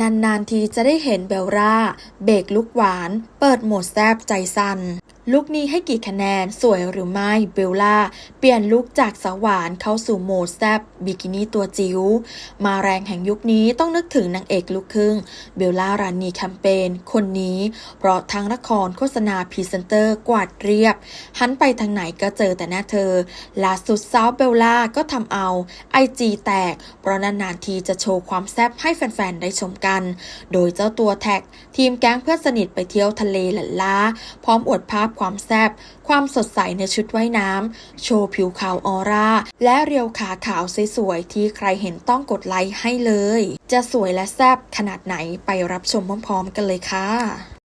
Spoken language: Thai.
นานๆทีจะได้เห็นเบลล่าเบรกลุกหวาน เปิดโหมดแซบใจสั่นลุกนี้ให้กี่คะแนนสวยหรือไม่เบลล่า เปลี่ยนลุกจากสาวหวานเข้าสู่โหมดแซบบิกินี่ตัวจิ๋วมาแรงแห่งยุคนี้ต้องนึกถึงนางเอกลูกครึ่งเบลล่ารานีแคมเปญคนนี้ เพราะทั้งละครโฆษณาพรีเซนเตอร์กวาดเรียบ หันไปทางไหนก็เจอแต่หน้าเธอล่าสุดสาวเบลล่าก็ทำเอาไอจีแตก เพราะนานๆทีจะโชว์ความแซบให้แฟนๆได้ชมกัน โดยเจ้าตัวแท็ก ทีมแก๊งเพื่อนสนิทไปเที่ยวทะเลหลันล้า พร้อมอวดภาพความแซบความสดใสในชุดว่ายน้ำ โชว์ผิวขาวออร่า และเรียวขาขาวสวยๆ ที่ใครเห็นต้องกดไลค์ให้เลย จะสวยและแซบขนาดไหนไปรับชมพร้อมๆ กันเลยค่ะ